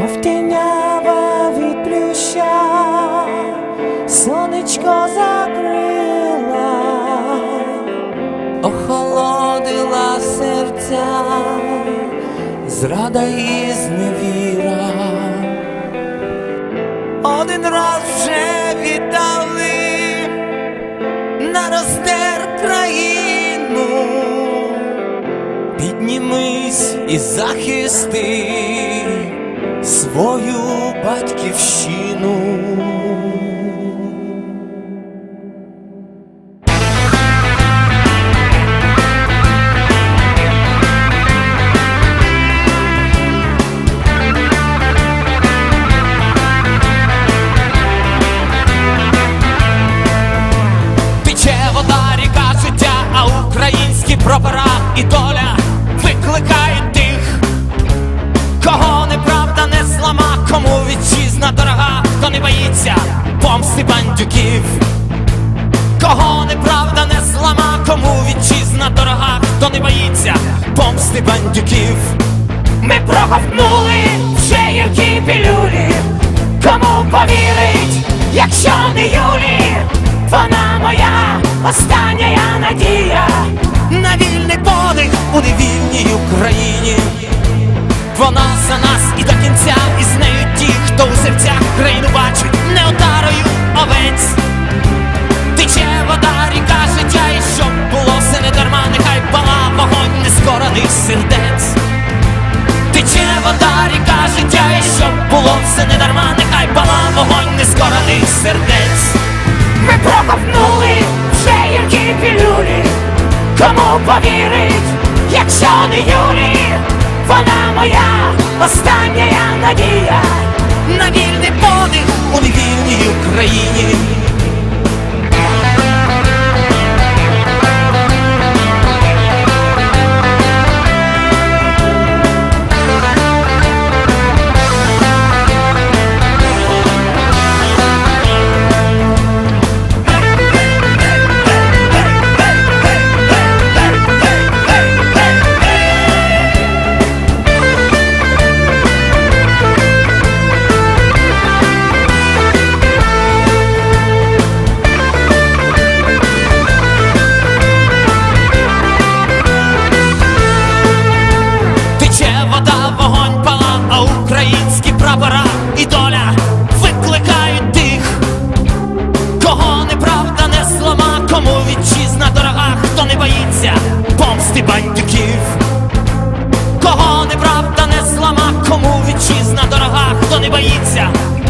мов тінява від плюща, сонечко закрила, охолодила серця, зрада і зневіра. Один раз вже віддали на роздер країну, піднімись і захисти свою батьківщину. Тече вода, ріка життя, а українські прапора і доля хто не боїться помсти бандюків. Ми проковтнули вже гіркі пілюлі, кому повірить, якщо не Юлі, вона моя остання надія на вільний подих у невільній Україні. Вона за нас і до кінця, і нескорених сердець. Тече вода, ріка життя, і щоб було все не дарма, нехай пала вогонь нескорених сердець. Ми проковтнули вже гіркі пілюлі, кому повірить, якщо не Юлі, вона моя остання надія на вільний подих у невільній Україні. Не боїться.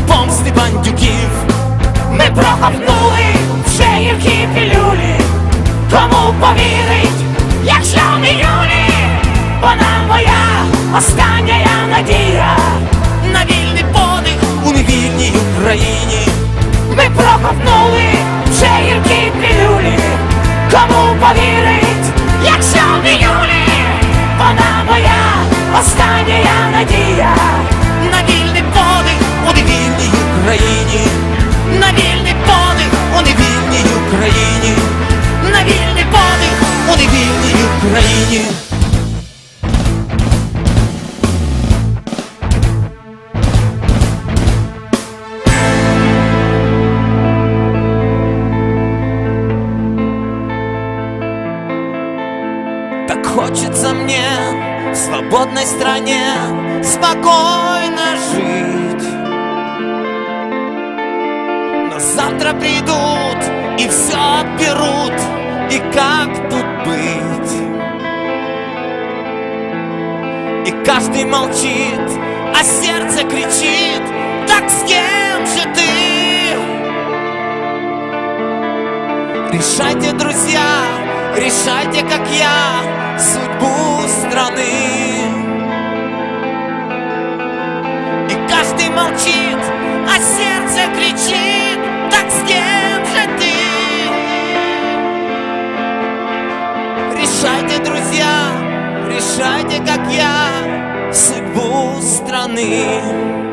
Помсти бандюків. Ми проковтнули вже гіркі пілюлі, кому повірить, якщо не Юлі, вона моя остання надія Україні. На вільний подих у невільній Україні. Так хочется мне в свободной стране спокойно жить. Но завтра придут и все отберут, и как тут быть? И каждый молчит, а сердце кричит, так с кем же ты? Решайте, друзья, решайте, как я, друзья,